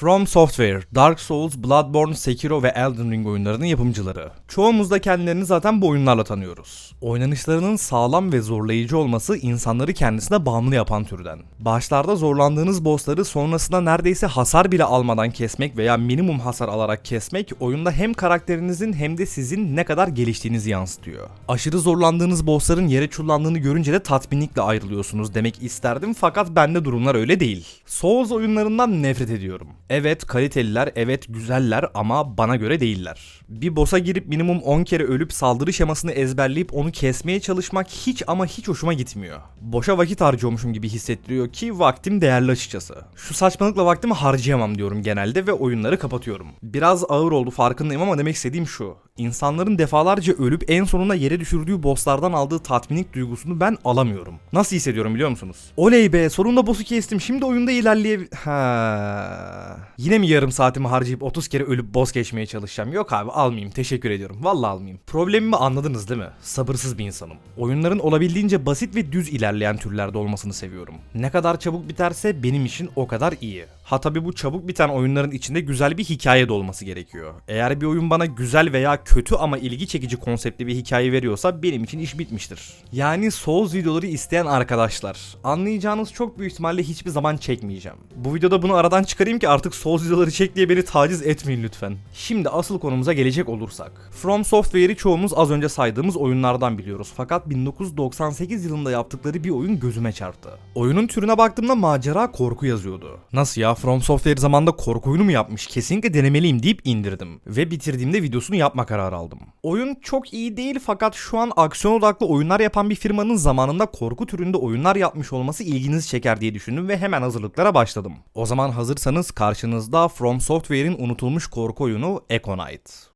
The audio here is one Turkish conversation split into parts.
From Software, Dark Souls, Bloodborne, Sekiro ve Elden Ring oyunlarının yapımcıları. Çoğumuz da kendilerini zaten bu oyunlarla tanıyoruz. Oynanışlarının sağlam ve zorlayıcı olması insanları kendisine bağımlı yapan türden. Başlarda zorlandığınız bossları sonrasında neredeyse hasar bile almadan kesmek veya minimum hasar alarak kesmek oyunda hem karakterinizin hem de sizin ne kadar geliştiğinizi yansıtıyor. Aşırı zorlandığınız bossların yere çullandığını görünce de tatminlikle ayrılıyorsunuz demek isterdim fakat bende durumlar öyle değil. Souls oyunlarından nefret ediyorum. Evet kaliteliler, evet güzeller ama bana göre değiller. Bir boss'a girip minimum 10 kere ölüp saldırı şemasını ezberleyip onu kesmeye çalışmak hiç ama hiç hoşuma gitmiyor. Boşa vakit harcıyormuşum gibi hissettiriyor ki vaktim değerli açıkçası. Şu saçmalıkla vaktimi harcayamam diyorum genelde ve oyunları kapatıyorum. Biraz ağır oldu farkındayım ama demek istediğim şu. İnsanların defalarca ölüp en sonunda yere düşürdüğü bosslardan aldığı tatminlik duygusunu ben alamıyorum. Nasıl hissediyorum biliyor musunuz? Oley be sonunda boss'u kestim şimdi oyunda ilerleye... Ha. Yine mi yarım saatimi harcayıp 30 kere ölüp boss geçmeye çalışacağım? Yok abi almayayım teşekkür ediyorum. Vallahi almayayım. Problemimi anladınız değil mi? Sabırsız bir insanım. Oyunların olabildiğince basit ve düz ilerleyen türlerde olmasını seviyorum. Ne kadar çabuk biterse benim için o kadar iyi. Ha tabi bu çabuk biten oyunların içinde güzel bir hikaye de olması gerekiyor. Eğer bir oyun bana güzel veya kötü ama ilgi çekici konseptli bir hikaye veriyorsa benim için iş bitmiştir. Yani Souls videoları isteyen arkadaşlar, anlayacağınız çok büyük ihtimalle hiçbir zaman çekmeyeceğim. Bu videoda bunu aradan çıkarayım ki artık Souls videoları çek diye beni taciz etmeyin lütfen. Şimdi asıl konumuza gelecek olursak. From Software'i çoğumuz az önce saydığımız oyunlardan biliyoruz. Fakat 1998 yılında yaptıkları bir oyun gözüme çarptı. Oyunun türüne baktığımda macera korku yazıyordu. Nasıl ya From Software zamanında korku oyunu mu yapmış? Kesinlikle denemeliyim deyip indirdim. Ve bitirdiğimde videosunu yapma kararı aldım. Oyun çok iyi değil fakat şu an aksiyon odaklı oyunlar yapan bir firmanın zamanında korku türünde oyunlar yapmış olması ilginizi çeker diye düşündüm ve hemen hazırlıklara başladım. O zaman hazırsanız karşınızda From Software'in unutulmuş korku oyunu Echo Knight.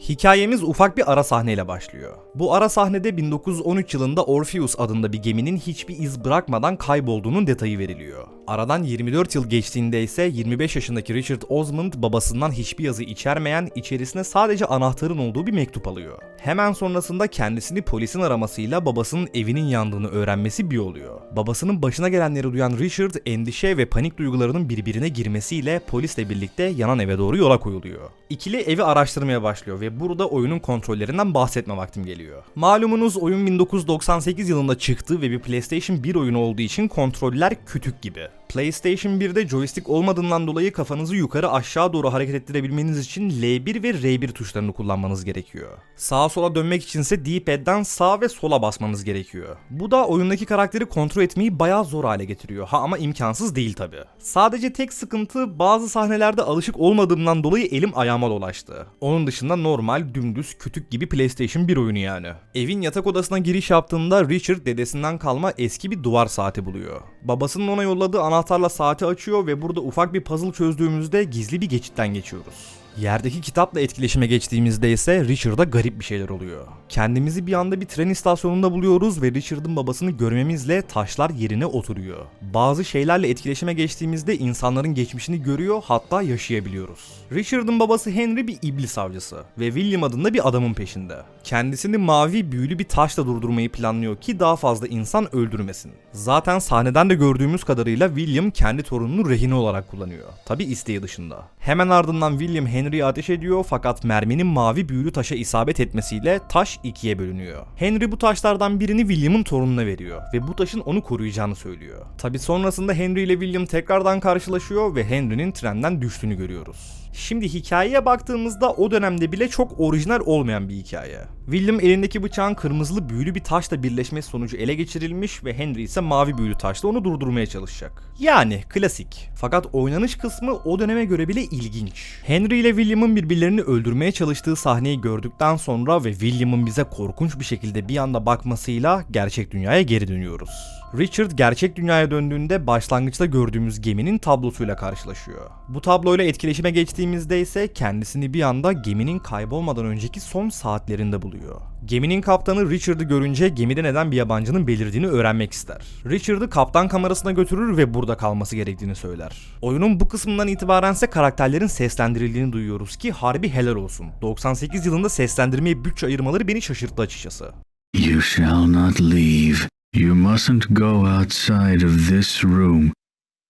Hikayemiz ufak bir ara sahneyle başlıyor. Bu ara sahnede 1913 yılında Orpheus adında bir geminin hiçbir iz bırakmadan kaybolduğunun detayı veriliyor. Aradan 24 yıl geçtiğinde ise 25 yaşındaki Richard Osmond babasından hiçbir yazı içermeyen, içerisine sadece anahtarın olduğu bir mektup alıyor. Hemen sonrasında kendisini polisin aramasıyla babasının evinin yandığını öğrenmesi bir oluyor. Babasının başına gelenleri duyan Richard endişe ve panik duygularının birbirine girmesiyle polisle birlikte yanan eve doğru yola koyuluyor. İkili evi araştırmaya başlıyor ve burada oyunun kontrollerinden bahsetme vaktim geliyor. Malumunuz oyun 1998 yılında çıktı ve bir PlayStation 1 oyunu olduğu için kontroller kütük gibi. PlayStation 1'de joystick olmadığından dolayı kafanızı yukarı aşağı doğru hareket ettirebilmeniz için L1 ve R1 tuşlarını kullanmanız gerekiyor. Sağa sola dönmek içinse D-pad'den sağ ve sola basmanız gerekiyor. Bu da oyundaki karakteri kontrol etmeyi bayağı zor hale getiriyor. Ha ama imkansız değil tabi. Sadece tek sıkıntı bazı sahnelerde alışık olmadığımdan dolayı elim ayağıma dolaştı. Onun dışında normal, dümdüz, kütük gibi PlayStation 1 oyunu yani. Evin yatak odasına giriş yaptığında Richard dedesinden kalma eski bir duvar saati buluyor. Babasının ona yolladığı anahtarla saati açıyor ve burada ufak bir puzzle çözdüğümüzde gizli bir geçitten geçiyoruz. Yerdeki kitapla etkileşime geçtiğimizde ise Richard'a garip bir şeyler oluyor. Kendimizi bir anda bir tren istasyonunda buluyoruz ve Richard'ın babasını görmemizle taşlar yerine oturuyor. Bazı şeylerle etkileşime geçtiğimizde insanların geçmişini görüyor hatta yaşayabiliyoruz. Richard'ın babası Henry bir iblis avcısı ve William adında bir adamın peşinde. Kendisini mavi büyülü bir taşla durdurmayı planlıyor ki daha fazla insan öldürmesin. Zaten sahneden de gördüğümüz kadarıyla William kendi torununu rehine olarak kullanıyor. Tabi isteği dışında. Hemen ardından William Henry'e ateş ediyor fakat merminin mavi büyülü taşa isabet etmesiyle taş ikiye bölünüyor. Henry bu taşlardan birini William'ın torununa veriyor ve bu taşın onu koruyacağını söylüyor. Tabi sonrasında Henry ile William tekrardan karşılaşıyor ve Henry'nin trenden düştüğünü görüyoruz. Şimdi hikayeye baktığımızda o dönemde bile çok orijinal olmayan bir hikaye. William elindeki bıçağın kırmızılı büyülü bir taşla birleşmesi sonucu ele geçirilmiş ve Henry ise mavi büyülü taşla onu durdurmaya çalışacak. Yani klasik. Fakat oynanış kısmı o döneme göre bile ilginç. Henry ile William'ın birbirlerini öldürmeye çalıştığı sahneyi gördükten sonra ve William'ın bize korkunç bir şekilde bir anda bakmasıyla gerçek dünyaya geri dönüyoruz. Richard gerçek dünyaya döndüğünde başlangıçta gördüğümüz geminin tablosuyla karşılaşıyor. Bu tabloyla etkileşime geçtiğimizde ise kendisini bir anda geminin kaybolmadan önceki son saatlerinde buluyor. Geminin kaptanı Richard'ı görünce gemide neden bir yabancının belirdiğini öğrenmek ister. Richard'ı kaptan kamerasına götürür ve burada kalması gerektiğini söyler. Oyunun bu kısmından itibaren ise karakterlerin seslendirildiğini duyuyoruz ki harbi helal olsun. 98 yılında seslendirmeye bütçe ayırmaları beni şaşırttı açıkçası. You shall not leave. You mustn't go outside of this room.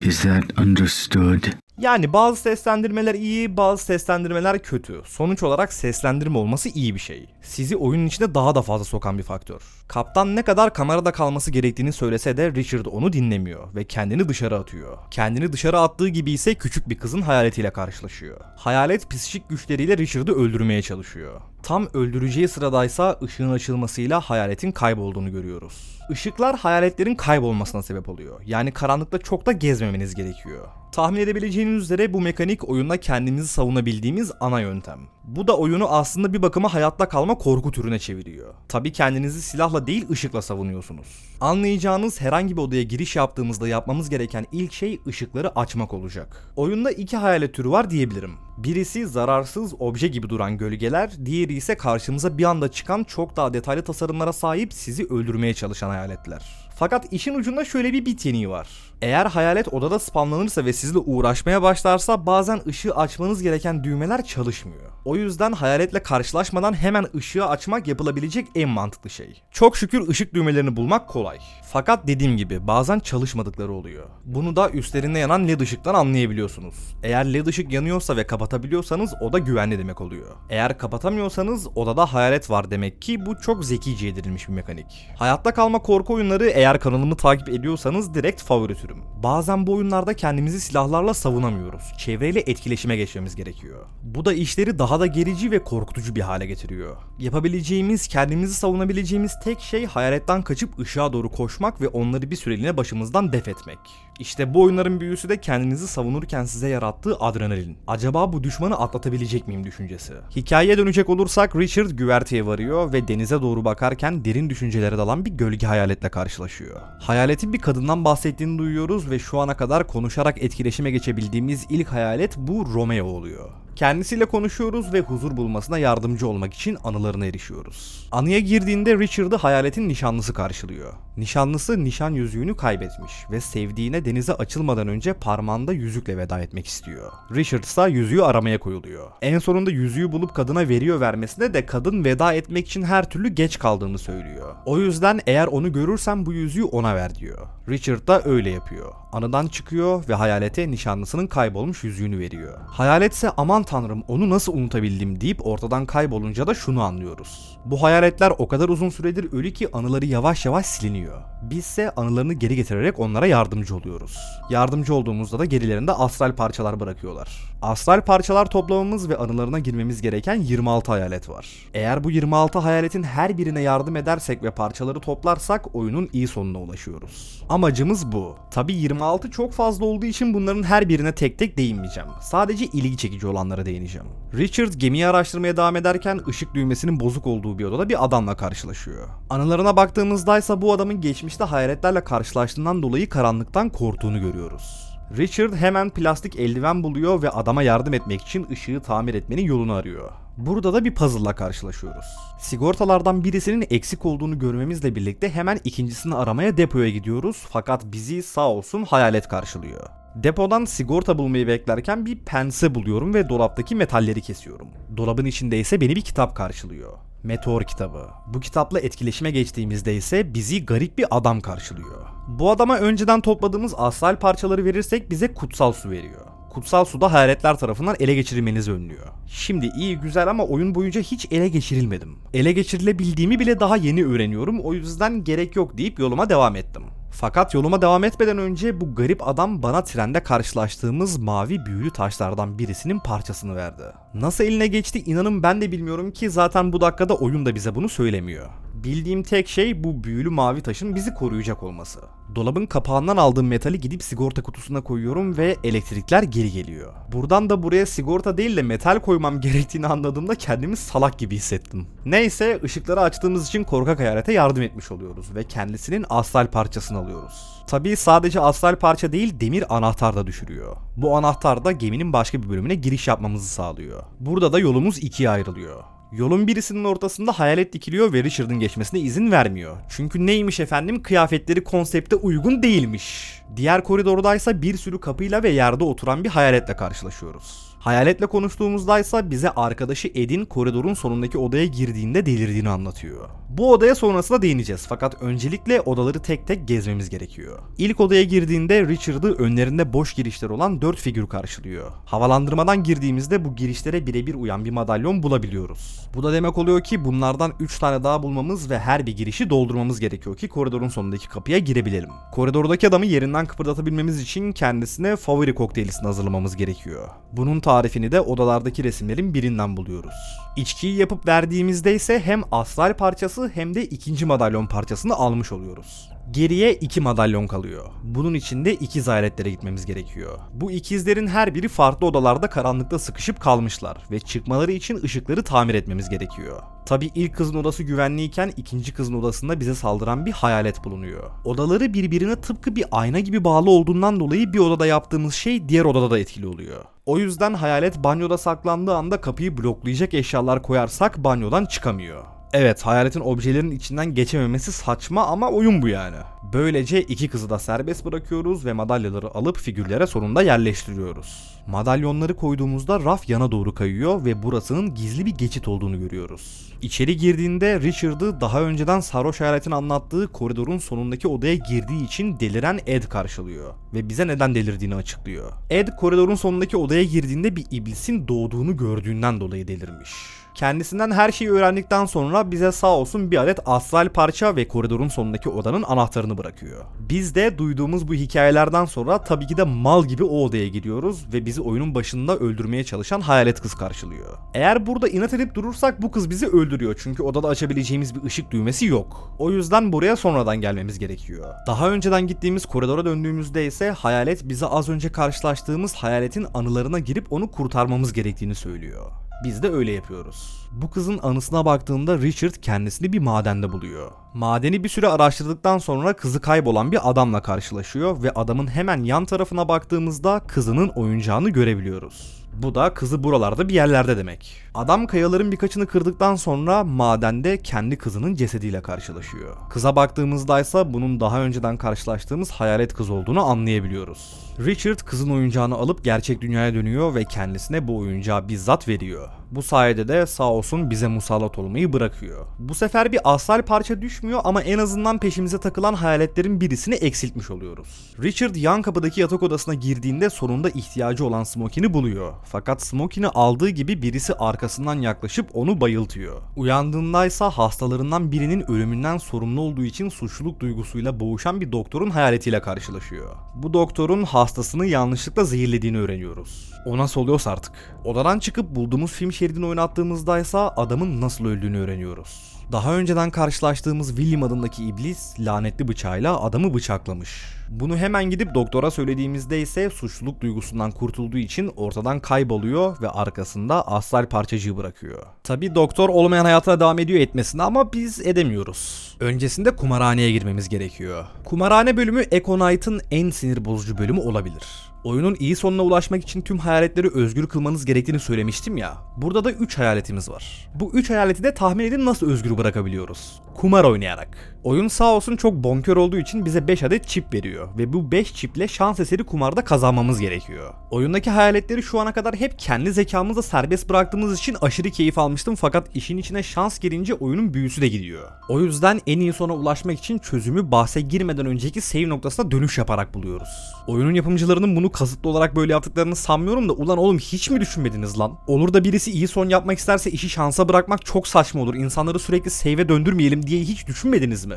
Is that understood? Yani bazı seslendirmeler iyi, bazı seslendirmeler kötü. Sonuç olarak seslendirme olması iyi bir şey. Sizi oyunun içine daha da fazla sokan bir faktör. Kaptan ne kadar kamerada kalması gerektiğini söylese de Richard onu dinlemiyor ve kendini dışarı atıyor. Kendini dışarı attığı gibi ise küçük bir kızın hayaletiyle karşılaşıyor. Hayalet psikik güçleriyle Richard'ı öldürmeye çalışıyor. Tam öldüreceği sıradaysa ışığın açılmasıyla hayaletin kaybolduğunu görüyoruz. Işıklar hayaletlerin kaybolmasına sebep oluyor. Yani karanlıkta çok da gezmemeniz gerekiyor. Tahmin edebileceğiniz üzere bu mekanik oyunda kendimizi savunabildiğimiz ana yöntem. Bu da oyunu aslında bir bakıma hayatta kalma korku türüne çeviriyor. Tabi kendinizi silahla değil ışıkla savunuyorsunuz. Anlayacağınız herhangi bir odaya giriş yaptığımızda yapmamız gereken ilk şey ışıkları açmak olacak. Oyunda iki hayalet türü var diyebilirim. Birisi zararsız obje gibi duran gölgeler, diğeri ise karşımıza bir anda çıkan çok daha detaylı tasarımlara sahip sizi öldürmeye çalışan hayaletler. Fakat işin ucunda şöyle bir bit yeniği var. Eğer hayalet odada spamlanırsa ve sizle uğraşmaya başlarsa bazen ışığı açmanız gereken düğmeler çalışmıyor. O yüzden hayaletle karşılaşmadan hemen ışığı açmak yapılabilecek en mantıklı şey. Çok şükür ışık düğmelerini bulmak kolay. Fakat dediğim gibi bazen çalışmadıkları oluyor. Bunu da üstlerinde yanan led ışıktan anlayabiliyorsunuz. Eğer led ışık yanıyorsa ve kapatabiliyorsanız oda güvenli demek oluyor. Eğer kapatamıyorsanız odada hayalet var demek ki bu çok zekice yedirilmiş bir mekanik. Hayatta kalma korku oyunları eğer kanalımı takip ediyorsanız direkt favori türüm. Bazen bu oyunlarda kendimizi silahlarla savunamıyoruz. Çevreyle etkileşime geçmemiz gerekiyor. Bu da işleri daha da gerici ve korkutucu bir hale getiriyor. Yapabileceğimiz, kendimizi savunabileceğimiz tek şey hayaletten kaçıp ışığa doğru koşmak ve onları bir süreliğine başımızdan def etmek. İşte bu oyunların büyüsü de kendinizi savunurken size yarattığı adrenalin. Acaba bu düşmanı atlatabilecek miyim düşüncesi. Hikayeye dönecek olursak Richard güverteye varıyor ve denize doğru bakarken derin düşüncelere dalan bir gölge hayaletle karşılaşıyor. Hayaletin bir kadından bahsettiğini duyuyoruz ve şu ana kadar konuşarak etkileşime geçebildiğimiz ilk hayalet bu Romeo oluyor. Kendisiyle konuşuyoruz ve huzur bulmasına yardımcı olmak için anılarına erişiyoruz. Anıya girdiğinde Richard'ı hayaletin nişanlısı karşılıyor. Nişanlısı nişan yüzüğünü kaybetmiş ve sevdiğine denize açılmadan önce parmağında yüzükle veda etmek istiyor. Richard ise yüzüğü aramaya koyuluyor. En sonunda yüzüğü bulup kadına veriyor vermesine de kadın veda etmek için her türlü geç kaldığını söylüyor. O yüzden eğer onu görürsen bu yüzüğü ona ver diyor. Richard da öyle yapıyor. Anıdan çıkıyor ve hayalete nişanlısının kaybolmuş yüzüğünü veriyor. Hayalet ise aman tanrım onu nasıl unutabildim deyip ortadan kaybolunca da şunu anlıyoruz. Bu hayaletler o kadar uzun süredir ölü ki anıları yavaş yavaş siliniyor. Bizse anılarını geri getirerek onlara yardımcı oluyoruz. Yardımcı olduğumuzda da gerilerinde astral parçalar bırakıyorlar. Astral parçalar toplamamız ve anılarına girmemiz gereken 26 hayalet var. Eğer bu 26 hayaletin her birine yardım edersek ve parçaları toplarsak oyunun iyi sonuna ulaşıyoruz. Amacımız bu. Tabi 26 çok fazla olduğu için bunların her birine tek tek değinmeyeceğim. Sadece ilgi çekici olanlara değineceğim. Richard gemiyi araştırmaya devam ederken ışık düğmesinin bozuk olduğu bir odada bir adamla karşılaşıyor. Anılarına baktığımızda ise bu adamın geçmişte hayaletlerle karşılaştığından dolayı karanlıktan korktuğunu görüyoruz. Richard hemen plastik eldiven buluyor ve adama yardım etmek için ışığı tamir etmenin yolunu arıyor. Burada da bir puzzle'la karşılaşıyoruz. Sigortalardan birisinin eksik olduğunu görmemizle birlikte hemen ikincisini aramaya depoya gidiyoruz fakat bizi sağ olsun hayalet karşılıyor. Depodan sigorta bulmayı beklerken bir pense buluyorum ve dolaptaki metalleri kesiyorum. Dolabın içinde ise beni bir kitap karşılıyor. Meteor kitabı. Bu kitapla etkileşime geçtiğimizde ise bizi garip bir adam karşılıyor. Bu adama önceden topladığımız astral parçaları verirsek bize kutsal su veriyor. Kutsal suda hayaletler tarafından ele geçirilmenizi önlüyor. Şimdi iyi güzel ama oyun boyunca hiç ele geçirilmedim. Ele geçirilebildiğimi bile daha yeni öğreniyorum o yüzden gerek yok deyip yoluma devam ettim. Fakat yoluma devam etmeden önce bu garip adam bana trende karşılaştığımız mavi büyülü taşlardan birisinin parçasını verdi. Nasıl eline geçti inanın ben de bilmiyorum ki zaten bu dakikada oyun da bize bunu söylemiyor. Bildiğim tek şey bu büyülü mavi taşın bizi koruyacak olması. Dolabın kapağından aldığım metali gidip sigorta kutusuna koyuyorum ve elektrikler geri geliyor. Buradan da buraya sigorta değil de metal koymam gerektiğini anladığımda kendimi salak gibi hissettim. Neyse ışıkları açtığımız için korkak hayalete yardım etmiş oluyoruz ve kendisinin astral parçasını alıyoruz. Tabii sadece astral parça değil demir anahtar da düşürüyor. Bu anahtar da geminin başka bir bölümüne giriş yapmamızı sağlıyor. Burada da yolumuz ikiye ayrılıyor. Yolun birisinin ortasında hayalet dikiliyor ve Richard'ın geçmesine izin vermiyor. Çünkü neymiş efendim kıyafetleri konsepte uygun değilmiş. Diğer koridordaysa bir sürü kapıyla ve yerde oturan bir hayaletle karşılaşıyoruz. Hayaletle konuştuğumuzdaysa bize arkadaşı Ed'in koridorun sonundaki odaya girdiğinde delirdiğini anlatıyor. Bu odaya sonrasında değineceğiz fakat öncelikle odaları tek tek gezmemiz gerekiyor. İlk odaya girdiğinde Richard'ı önlerinde boş girişler olan 4 figür karşılıyor. Havalandırmadan girdiğimizde bu girişlere birebir uyan bir madalyon bulabiliyoruz. Bu da demek oluyor ki bunlardan 3 tane daha bulmamız ve her bir girişi doldurmamız gerekiyor ki koridorun sonundaki kapıya girebilelim. Koridordaki adamı yerinden kıpırdatabilmemiz için kendisine favori kokteylisini hazırlamamız gerekiyor. Bunun tarifini de odalardaki resimlerin birinden buluyoruz. İçkiyi yapıp verdiğimizde ise hem astral parçası hem de ikinci madalyon parçasını almış oluyoruz. Geriye iki madalyon kalıyor. Bunun için de ikiz hayaletlere gitmemiz gerekiyor. Bu ikizlerin her biri farklı odalarda karanlıkta sıkışıp kalmışlar ve çıkmaları için ışıkları tamir etmemiz gerekiyor. Tabi ilk kızın odası güvenliyken ikinci kızın odasında bize saldıran bir hayalet bulunuyor. Odaları birbirine tıpkı bir ayna gibi bağlı olduğundan dolayı bir odada yaptığımız şey diğer odada da etkili oluyor. O yüzden hayalet banyoda saklandığı anda kapıyı bloklayacak eşyalar koyarsak banyodan çıkamıyor. Evet hayaletin objelerin içinden geçememesi saçma ama oyun bu yani. Böylece iki kızı da serbest bırakıyoruz ve madalyaları alıp figürlere sonunda yerleştiriyoruz. Madalyonları koyduğumuzda raf yana doğru kayıyor ve burasının gizli bir geçit olduğunu görüyoruz. İçeri girdiğinde Richard'ı daha önceden sarhoş hayaletin anlattığı koridorun sonundaki odaya girdiği için deliren Ed karşılıyor ve bize neden delirdiğini açıklıyor. Ed koridorun sonundaki odaya girdiğinde bir iblisin doğduğunu gördüğünden dolayı delirmiş. Kendisinden her şeyi öğrendikten sonra bize sağ olsun bir adet astral parça ve koridorun sonundaki odanın anahtarını bırakıyor. Biz de duyduğumuz bu hikayelerden sonra tabii ki de mal gibi o odaya giriyoruz ve bizi oyunun başında öldürmeye çalışan hayalet kız karşılıyor. Eğer burada inat edip durursak bu kız bizi öldürüyor çünkü odada açabileceğimiz bir ışık düğmesi yok. O yüzden buraya sonradan gelmemiz gerekiyor. Daha önceden gittiğimiz koridora döndüğümüzde ise hayalet bize az önce karşılaştığımız hayaletin anılarına girip onu kurtarmamız gerektiğini söylüyor. Biz de öyle yapıyoruz. Bu kızın anısına baktığımda Richard kendisini bir madende buluyor. Madeni bir süre araştırdıktan sonra kızı kaybolan bir adamla karşılaşıyor ve adamın hemen yan tarafına baktığımızda kızının oyuncağını görebiliyoruz. Bu da kızı buralarda bir yerlerde demek. Adam kayaların birkaçını kırdıktan sonra madende kendi kızının cesediyle karşılaşıyor. Kıza baktığımızda ise bunun daha önceden karşılaştığımız hayalet kız olduğunu anlayabiliyoruz. Richard kızın oyuncağını alıp gerçek dünyaya dönüyor ve kendisine bu oyuncağı bizzat veriyor. Bu sayede de sağ olsun bize musallat olmayı bırakıyor. Bu sefer bir astral parça düşmüyor ama en azından peşimize takılan hayaletlerin birisini eksiltmiş oluyoruz. Richard yan kapıdaki yatak odasına girdiğinde sonunda ihtiyacı olan Smokin'i buluyor. Fakat Smokin'i aldığı gibi birisi arkasından yaklaşıp onu bayıltıyor. Uyandığında ise hastalarından birinin ölümünden sorumlu olduğu için suçluluk duygusuyla boğuşan bir doktorun hayaletiyle karşılaşıyor. Bu doktorun hastasını yanlışlıkla zehirlediğini öğreniyoruz. O nasıl oluyorsa artık. Odadan çıkıp bulduğumuz film şeridini oynattığımızda ise adamın nasıl öldüğünü öğreniyoruz. Daha önceden karşılaştığımız William adındaki iblis lanetli bıçağıyla adamı bıçaklamış. Bunu hemen gidip doktora söylediğimizde ise suçluluk duygusundan kurtulduğu için ortadan kayboluyor ve arkasında astral parçacığı bırakıyor. Tabi doktor olmayan hayatına devam ediyor etmesine ama biz edemiyoruz. Öncesinde kumarhaneye girmemiz gerekiyor. Kumarhane bölümü Echo Knight'ın en sinir bozucu bölümü olabilir. Oyunun iyi sonuna ulaşmak için tüm hayaletleri özgür kılmanız gerektiğini söylemiştim ya. Burada da 3 hayaletimiz var. Bu 3 hayaleti de tahmin edin nasıl özgür bırakabiliyoruz. Kumar oynayarak. Oyun sağ olsun çok bonkör olduğu için bize 5 adet çip veriyor ve bu 5 çiple şans eseri kumarda kazanmamız gerekiyor. Oyundaki hayaletleri şu ana kadar hep kendi zekamızla serbest bıraktığımız için aşırı keyif almıştım fakat işin içine şans girince oyunun büyüsü de gidiyor. O yüzden en iyi sona ulaşmak için çözümü bahse girmeden önceki save noktasına dönüş yaparak buluyoruz. Oyunun yapımcılarının bunu kasıtlı olarak böyle yaptıklarını sanmıyorum da ulan oğlum hiç mi düşünmediniz lan? Olur da birisi iyi son yapmak isterse işi şansa bırakmak çok saçma olur. İnsanları sürekli save'e döndürmeyelim diye hiç düşünmediniz mi?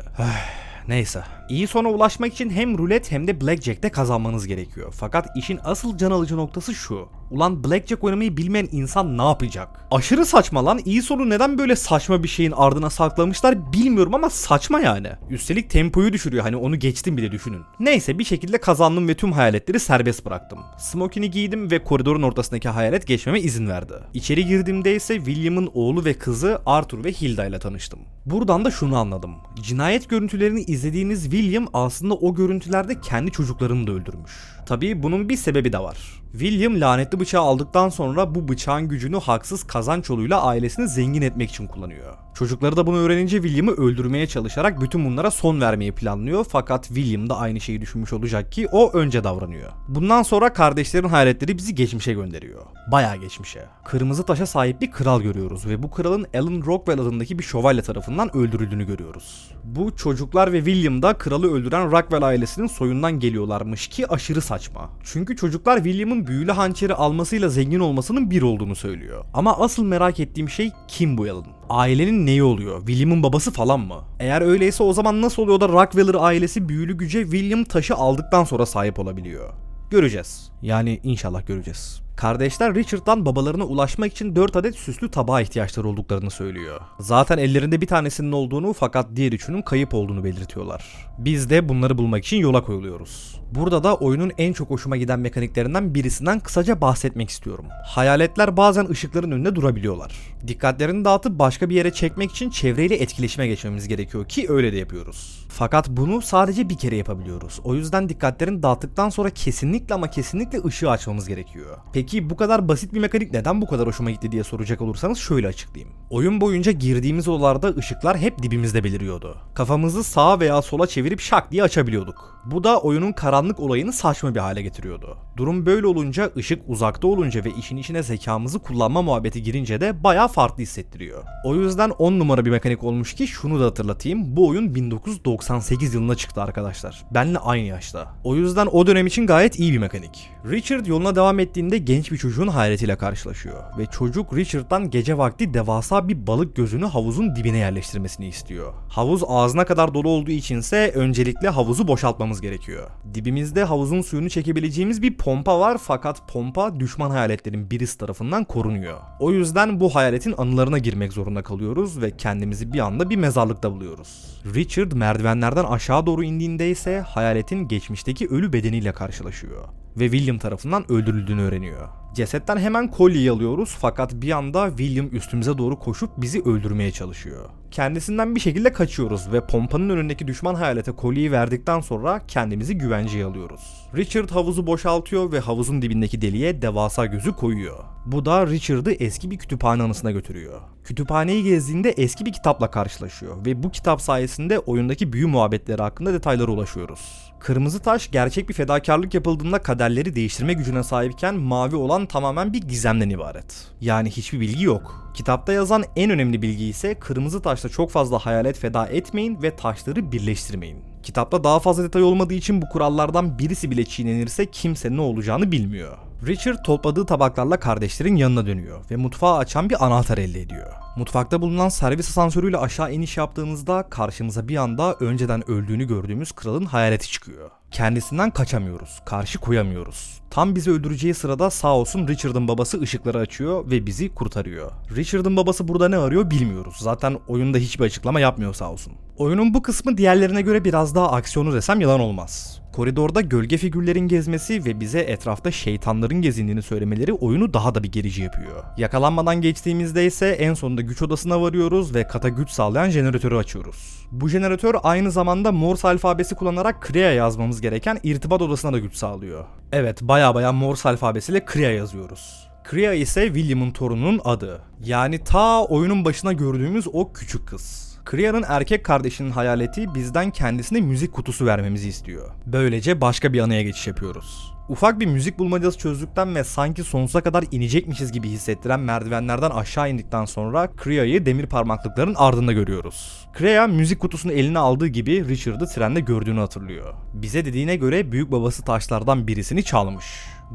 Neyse. İyi sona ulaşmak için hem rulet hem de blackjack'te kazanmanız gerekiyor. Fakat işin asıl can alıcı noktası şu. Ulan blackjack oynamayı bilmeyen insan ne yapacak? Aşırı saçma lan. İyi sonu neden böyle saçma bir şeyin ardına saklamışlar bilmiyorum ama saçma yani. Üstelik tempoyu düşürüyor hani onu geçtim bile düşünün. Neyse bir şekilde kazandım ve tüm hayaletleri serbest bıraktım. Smokin'i giydim ve koridorun ortasındaki hayalet geçmeme izin verdi. İçeri girdiğimde ise William'ın oğlu ve kızı Arthur ve Hilda ile tanıştım. Buradan da şunu anladım. Cinayet görüntülerini izlediğiniz William aslında o görüntülerde kendi çocuklarını da öldürmüş. Tabii bunun bir sebebi de var. William lanetli bıçağı aldıktan sonra bu bıçağın gücünü haksız kazanç yoluyla ailesini zengin etmek için kullanıyor. Çocukları da bunu öğrenince William'ı öldürmeye çalışarak bütün bunlara son vermeyi planlıyor fakat William da aynı şeyi düşünmüş olacak ki o önce davranıyor. Bundan sonra kardeşlerin hayaletleri bizi geçmişe gönderiyor. Bayağı geçmişe. Kırmızı taşa sahip bir kral görüyoruz ve bu kralın Alan Rockwell adındaki bir şövalye tarafından öldürüldüğünü görüyoruz. Bu çocuklar ve William da kralı öldüren Rockwell ailesinin soyundan geliyorlarmış ki aşırı saçma. Çünkü çocuklar William'ın büyülü hançeri almasıyla zengin olmasının bir olduğunu söylüyor. Ama asıl merak ettiğim şey kim bu Alan? Ailenin neyi oluyor? William'ın babası falan mı? Eğer öyleyse o zaman nasıl oluyor da Rockweller ailesi büyülü güce William taşı aldıktan sonra sahip olabiliyor? Göreceğiz. Yani inşallah göreceğiz. Kardeşler Richard'dan babalarına ulaşmak için 4 adet süslü tabağa ihtiyaçları olduklarını söylüyor. Zaten ellerinde bir tanesinin olduğunu fakat diğer üçünün kayıp olduğunu belirtiyorlar. Biz de bunları bulmak için yola koyuluyoruz. Burada da oyunun en çok hoşuma giden mekaniklerinden birisinden kısaca bahsetmek istiyorum. Hayaletler bazen ışıkların önünde durabiliyorlar. Dikkatlerini dağıtıp başka bir yere çekmek için çevreyle etkileşime geçmemiz gerekiyor ki öyle de yapıyoruz. Fakat bunu sadece bir kere yapabiliyoruz. O yüzden dikkatlerini dağıttıktan sonra kesinlikle ama kesinlikle ışığı açmamız gerekiyor. Peki bu kadar basit bir mekanik neden bu kadar hoşuma gitti diye soracak olursanız şöyle açıklayayım. Oyun boyunca girdiğimiz odalarda ışıklar hep dibimizde beliriyordu. Kafamızı sağa veya sola çevirip şak diye açabiliyorduk. Bu da oyunun karanlık olayını saçma bir hale getiriyordu. Durum böyle olunca ışık uzakta olunca ve işin içine zekamızı kullanma muhabbeti girince de bayağı farklı hissettiriyor. O yüzden 10 numara bir mekanik olmuş ki şunu da hatırlatayım. Bu oyun 1998 yılında çıktı arkadaşlar. Benle aynı yaşta. O yüzden o dönem için gayet iyi bir mekanik. Richard yoluna devam ettiğinde genç bir çocuğun hayretiyle karşılaşıyor ve çocuk Richard'dan gece vakti devasa bir balık gözünü havuzun dibine yerleştirmesini istiyor. Havuz ağzına kadar dolu olduğu içinse öncelikle havuzu boşaltmamız gerekiyor. Dibimizde havuzun suyunu çekebileceğimiz bir pompa var fakat pompa düşman hayaletlerin birisi tarafından korunuyor. O yüzden bu hayaletin anılarına girmek zorunda kalıyoruz ve kendimizi bir anda bir mezarlıkta buluyoruz. Richard merdivenlerden aşağı doğru indiğinde ise hayaletin geçmişteki ölü bedeniyle karşılaşıyor ve William tarafından öldürüldüğünü öğreniyor. Cesetten hemen kolyeyi alıyoruz fakat bir anda William üstümüze doğru koşup bizi öldürmeye çalışıyor. Kendisinden bir şekilde kaçıyoruz ve pompanın önündeki düşman hayalete kolyeyi verdikten sonra kendimizi güvenceye alıyoruz. Richard havuzu boşaltıyor ve havuzun dibindeki deliğe devasa gözü koyuyor. Bu da Richard'ı eski bir kütüphane anısına götürüyor. Kütüphaneyi gezdiğinde eski bir kitapla karşılaşıyor ve bu kitap sayesinde oyundaki büyü muhabbetleri hakkında detaylara ulaşıyoruz. Kırmızı taş gerçek bir fedakarlık yapıldığında kaderleri değiştirme gücüne sahipken mavi olan tamamen bir gizemden ibaret. Yani hiçbir bilgi yok. Kitapta yazan en önemli bilgi ise kırmızı taşta çok fazla hayalet feda etmeyin ve taşları birleştirmeyin. Kitapta daha fazla detay olmadığı için bu kurallardan birisi bile çiğnenirse kimse ne olacağını bilmiyor. Richard topladığı tabaklarla kardeşlerin yanına dönüyor ve mutfağı açan bir anahtar elde ediyor. Mutfakta bulunan servis asansörüyle aşağı iniş yaptığımızda karşımıza bir anda önceden öldüğünü gördüğümüz kralın hayaleti çıkıyor. Kendisinden kaçamıyoruz, karşı koyamıyoruz. Tam bizi öldüreceği sırada sağ olsun Richard'ın babası ışıkları açıyor ve bizi kurtarıyor. Richard'ın babası burada ne arıyor bilmiyoruz. Zaten oyunda hiçbir açıklama yapmıyor sağ olsun. Oyunun bu kısmı diğerlerine göre biraz daha aksiyonu desem yalan olmaz. Koridorda gölge figürlerin gezmesi ve bize etrafta şeytanların gezindiğini söylemeleri oyunu daha da bir gerici yapıyor. Yakalanmadan geçtiğimizde ise en sonunda güç odasına varıyoruz ve kata güç sağlayan jeneratörü açıyoruz. Bu jeneratör aynı zamanda Morse alfabesi kullanarak Kriya yazmamız gereken irtibat odasına da güç sağlıyor. Evet baya baya Morse alfabesiyle Kriya yazıyoruz. Kriya ise William'ın torununun adı. Yani ta oyunun başına gördüğümüz o küçük kız. Kriya'nın erkek kardeşinin hayaleti bizden kendisine müzik kutusu vermemizi istiyor. Böylece başka bir anaya geçiş yapıyoruz. Ufak bir müzik bulmacası çözdükten ve sanki sonsuza kadar inecekmişiz gibi hissettiren merdivenlerden aşağı indikten sonra Kriya'yı demir parmaklıkların ardında görüyoruz. Kriya müzik kutusunu eline aldığı gibi Richard'ı trende gördüğünü hatırlıyor. Bize dediğine göre büyük babası taşlardan birisini çalmış.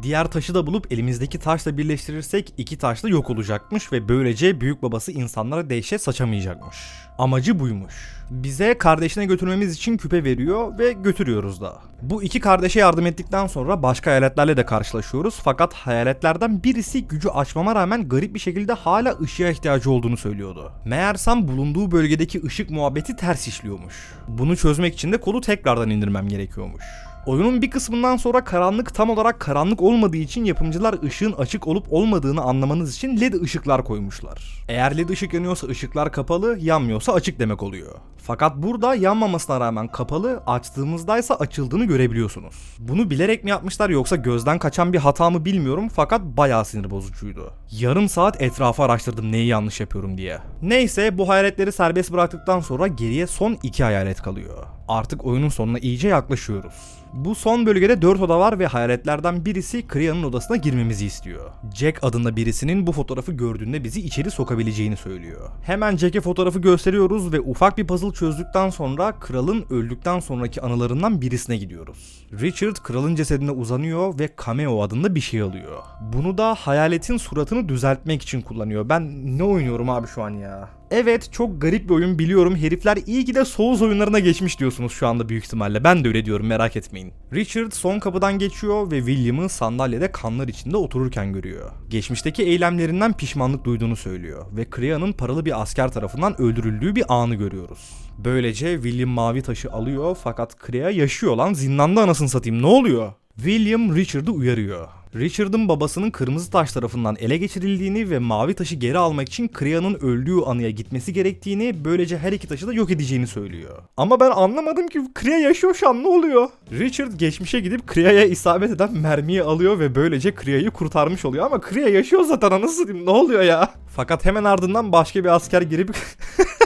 Diğer taşı da bulup elimizdeki taşla birleştirirsek iki taş da yok olacakmış ve böylece büyük babası insanlara dehşet saçamayacakmış. Amacı buymuş. Bize kardeşine götürmemiz için küpe veriyor ve götürüyoruz da. Bu iki kardeşe yardım ettikten sonra başka hayaletlerle de karşılaşıyoruz fakat hayaletlerden birisi gücü açmama rağmen garip bir şekilde hala ışığa ihtiyacı olduğunu söylüyordu. Meğersem bulunduğu bölgedeki ışık muhabbeti ters işliyormuş. Bunu çözmek için de kolu tekrardan indirmem gerekiyormuş. Oyunun bir kısmından sonra karanlık tam olarak karanlık olmadığı için yapımcılar ışığın açık olup olmadığını anlamanız için led ışıklar koymuşlar. Eğer led ışık yanıyorsa ışıklar kapalı, yanmıyorsa açık demek oluyor. Fakat burada yanmamasına rağmen kapalı, açtığımızdaysa açıldığını görebiliyorsunuz. Bunu bilerek mi yapmışlar yoksa gözden kaçan bir hata mı bilmiyorum fakat bayağı sinir bozucuydu. Yarım saat etrafı araştırdım neyi yanlış yapıyorum diye. Neyse bu hayaletleri serbest bıraktıktan sonra geriye son iki hayalet kalıyor. Artık oyunun sonuna iyice yaklaşıyoruz. Bu son bölgede 4 oda var ve hayaletlerden birisi Kria'nın odasına girmemizi istiyor. Jack adında birisinin bu fotoğrafı gördüğünde bizi içeri sokabileceğini söylüyor. Hemen Jack'e fotoğrafı gösteriyoruz ve ufak bir puzzle çözdükten sonra kralın öldükten sonraki anılarından birisine gidiyoruz. Richard kralın cesedine uzanıyor ve cameo adında bir şey alıyor. Bunu da hayaletin suratını düzeltmek için kullanıyor. Ben ne oynuyorum abi şu an ya? Evet çok garip bir oyun biliyorum. Herifler iyi ki de Souls oyunlarına geçmiş diyorsunuz şu anda büyük ihtimalle. Ben de öyle diyorum merak etmeyin. Richard son kapıdan geçiyor ve William'ı sandalyede kanlar içinde otururken görüyor. Geçmişteki eylemlerinden pişmanlık duyduğunu söylüyor ve Crea'nın paralı bir asker tarafından öldürüldüğü bir anı görüyoruz. Böylece William mavi taşı alıyor fakat Crea yaşıyor lan zindanda anasını satayım ne oluyor? William Richard'ı uyarıyor. Richard'ın babasının kırmızı taş tarafından ele geçirildiğini ve mavi taşı geri almak için Crea'nın öldüğü anıya gitmesi gerektiğini, böylece her iki taşı da yok edeceğini söylüyor. Ama ben anlamadım ki Crea yaşıyor şu an ne oluyor? Richard geçmişe gidip Crea'ya isabet eden mermiyi alıyor ve böylece Crea'yı kurtarmış oluyor ama Crea yaşıyor zaten anasını satayım ne oluyor ya? Fakat hemen ardından başka bir asker girip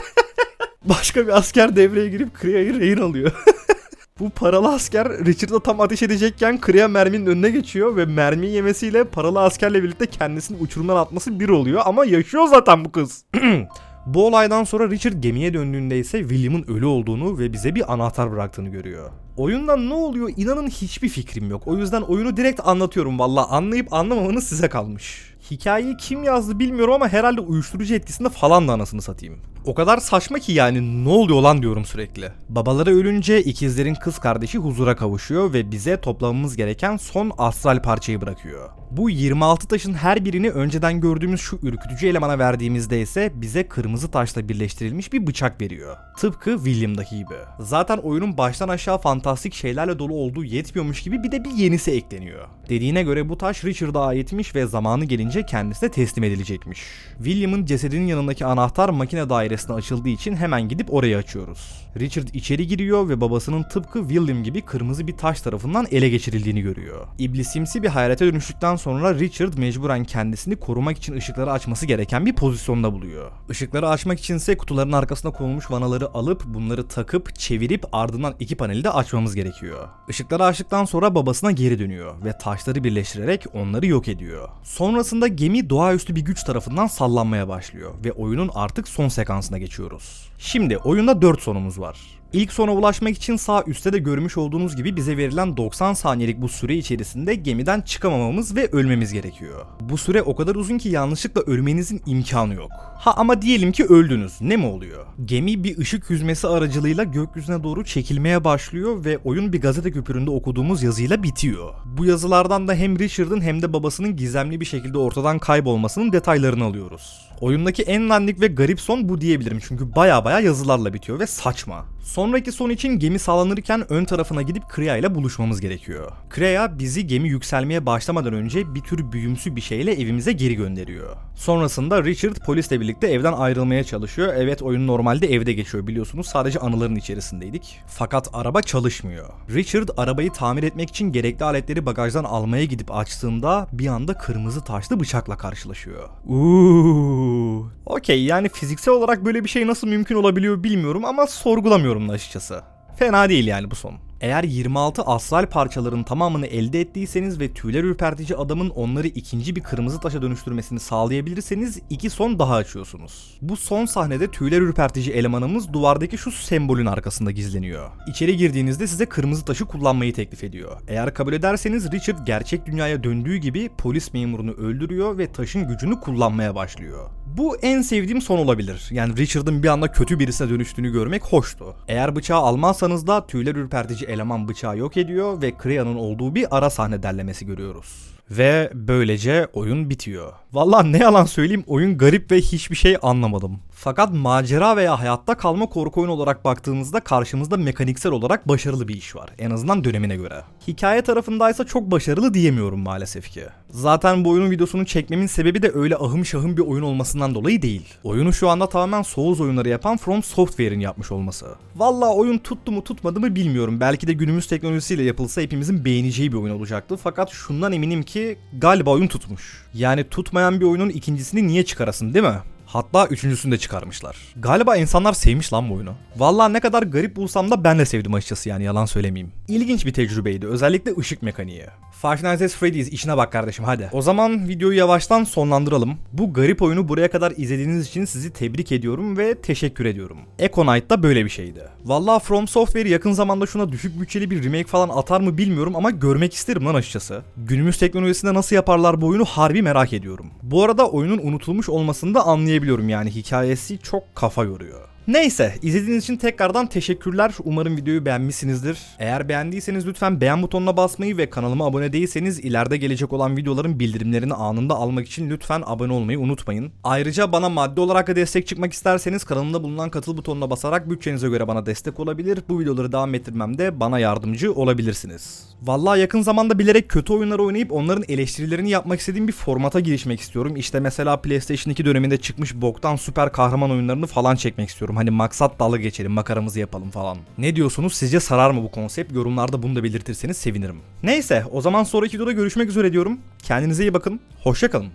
başka bir asker devreye girip Crea'yı rehin alıyor. Bu paralı asker Richard'a tam ateş edecekken Crea merminin önüne geçiyor ve mermi yemesiyle paralı askerle birlikte kendisini uçurumdan atması bir oluyor ama yaşıyor zaten bu kız. Bu olaydan sonra Richard gemiye döndüğünde ise William'ın ölü olduğunu ve bize bir anahtar bıraktığını görüyor. Oyunda ne oluyor inanın hiçbir fikrim yok. O yüzden oyunu direkt anlatıyorum valla anlayıp anlamamanız size kalmış. Hikayeyi kim yazdı bilmiyorum ama herhalde uyuşturucu etkisinde falan da anasını satayım. O kadar saçma ki yani ne oluyor lan diyorum sürekli. Babaları ölünce ikizlerin kız kardeşi huzura kavuşuyor ve bize toplamamız gereken son astral parçayı bırakıyor. Bu 26 taşın her birini önceden gördüğümüz şu ürkütücü elemana verdiğimizde ise bize kırmızı taşla birleştirilmiş bir bıçak veriyor. Tıpkı William'daki gibi. Zaten oyunun baştan aşağı fantastik şeylerle dolu olduğu yetmiyormuş gibi bir de bir yenisi ekleniyor. Dediğine göre bu taş Richard'a aitmiş ve zamanı gelince kendisine teslim edilecekmiş. William'ın cesedinin yanındaki anahtar makine dairesine açıldığı için hemen gidip orayı açıyoruz. Richard içeri giriyor ve babasının tıpkı William gibi kırmızı bir taş tarafından ele geçirildiğini görüyor. İblisimsi bir hayalete dönüştükten sonra Richard mecburen kendisini korumak için ışıkları açması gereken bir pozisyonda buluyor. Işıkları açmak içinse kutuların arkasına konulmuş vanaları alıp bunları takıp çevirip ardından iki paneli de açmamız gerekiyor. Işıkları açtıktan sonra babasına geri dönüyor ve taşları birleştirerek onları yok ediyor. Sonrasında gemi doğaüstü bir güç tarafından sallanmaya başlıyor ve oyunun artık son sekansına geçiyoruz. Şimdi oyunda 4 sonumuz var. İlk sona ulaşmak için sağ üstte de görmüş olduğunuz gibi bize verilen 90 saniyelik bu süre içerisinde gemiden çıkamamamız ve ölmemiz gerekiyor. Bu süre o kadar uzun ki yanlışlıkla ölmenizin imkanı yok. Ha ama diyelim ki öldünüz. Ne mi oluyor? Gemi bir ışık yüzmesi aracılığıyla gökyüzüne doğru çekilmeye başlıyor ve oyun bir gazete küpüründe okuduğumuz yazıyla bitiyor. Bu yazılardan da hem Richard'ın hem de babasının gizemli bir şekilde ortadan kaybolmasının detaylarını alıyoruz. Oyundaki en landik ve garip son bu diyebilirim çünkü baya baya yazılarla bitiyor ve saçma. Sonraki son için gemi sağlanırken ön tarafına gidip Krea ile buluşmamız gerekiyor. Krea bizi gemi yükselmeye başlamadan önce bir tür büyümsü bir şeyle evimize geri gönderiyor. Sonrasında Richard polisle birlikte evden ayrılmaya çalışıyor. Evet oyun normalde evde geçiyor biliyorsunuz sadece anıların içerisindeydik. Fakat araba çalışmıyor. Richard arabayı tamir etmek için gerekli aletleri bagajdan almaya gidip açtığında bir anda kırmızı taşlı bıçakla karşılaşıyor. Uuu. Okey yani fiziksel olarak böyle bir şey nasıl mümkün olabiliyor bilmiyorum ama sorgulamıyorum da açıkçası. Fena değil yani bu son. Eğer 26 astral parçaların tamamını elde ettiyseniz ve tüyler ürpertici adamın onları ikinci bir kırmızı taşa dönüştürmesini sağlayabilirseniz iki son daha açıyorsunuz. Bu son sahnede tüyler ürpertici elemanımız duvardaki şu sembolün arkasında gizleniyor. İçeri girdiğinizde size kırmızı taşı kullanmayı teklif ediyor. Eğer kabul ederseniz Richard gerçek dünyaya döndüğü gibi polis memurunu öldürüyor ve taşın gücünü kullanmaya başlıyor. Bu en sevdiğim son olabilir. Yani Richard'ın bir anda kötü birisine dönüştüğünü görmek hoştu. Eğer bıçağı almazsanız da tüyler ürpertici eleman bıçağı yok ediyor ve Crea'nın olduğu bir ara sahne derlemesi görüyoruz. Ve böylece oyun bitiyor. Vallahi ne yalan söyleyeyim oyun garip ve hiçbir şey anlamadım. Fakat macera veya hayatta kalma korku oyunu olarak baktığımızda karşımızda mekaniksel olarak başarılı bir iş var. En azından dönemine göre. Hikaye tarafındaysa çok başarılı diyemiyorum maalesef ki. Zaten bu oyunun videosunu çekmemin sebebi de öyle ahım şahım bir oyun olmasından dolayı değil. Oyunu şu anda tamamen Souls oyunları yapan From Software'in yapmış olması. Valla oyun tuttu mu tutmadı mı bilmiyorum. Belki de günümüz teknolojisiyle yapılsa hepimizin beğeneceği bir oyun olacaktı. Fakat şundan eminim ki galiba oyun tutmuş. Yani tutmayan bir oyunun ikincisini niye çıkarasın değil mi? Hatta üçüncüsünü de çıkarmışlar. Galiba insanlar sevmiş lan bu oyunu. Vallahi ne kadar garip bulsam da ben de sevdim açıkçası yani yalan söylemeyeyim. İlginç bir tecrübeydi özellikle ışık mekaniği. Five Nights at Freddy's işine bak kardeşim hadi. O zaman videoyu yavaştan sonlandıralım. Bu garip oyunu buraya kadar izlediğiniz için sizi tebrik ediyorum ve teşekkür ediyorum. Echo da böyle bir şeydi. Vallahi From Software yakın zamanda şuna düşük bütçeli bir remake falan atar mı bilmiyorum ama görmek isterim lan açıkçası. Günümüz teknolojisinde nasıl yaparlar bu oyunu harbi merak ediyorum. Bu arada oyunun unutulmuş olmasını da anlayabiliyorum yani hikayesi çok kafa yoruyor. Neyse izlediğiniz için tekrardan teşekkürler. Umarım videoyu beğenmişsinizdir. Eğer beğendiyseniz lütfen beğen butonuna basmayı ve kanalıma abone değilseniz ileride gelecek olan videoların bildirimlerini anında almak için lütfen abone olmayı unutmayın. Ayrıca bana maddi olarak da destek çıkmak isterseniz kanalımda bulunan katıl butonuna basarak bütçenize göre bana destek olabilir. Bu videoları devam ettirmemde bana yardımcı olabilirsiniz. Vallahi yakın zamanda bilerek kötü oyunlar oynayıp onların eleştirilerini yapmak istediğim bir formata girişmek istiyorum. İşte mesela PlayStation 2 döneminde çıkmış boktan süper kahraman oyunlarını falan çekmek istiyorum. Hani maksat dalga geçelim, makaramızı yapalım falan. Ne diyorsunuz? Sizce sarar mı bu konsept? Yorumlarda bunu da belirtirseniz sevinirim. Neyse, o zaman sonraki videoda görüşmek üzere diyorum. Kendinize iyi bakın. Hoşça kalın.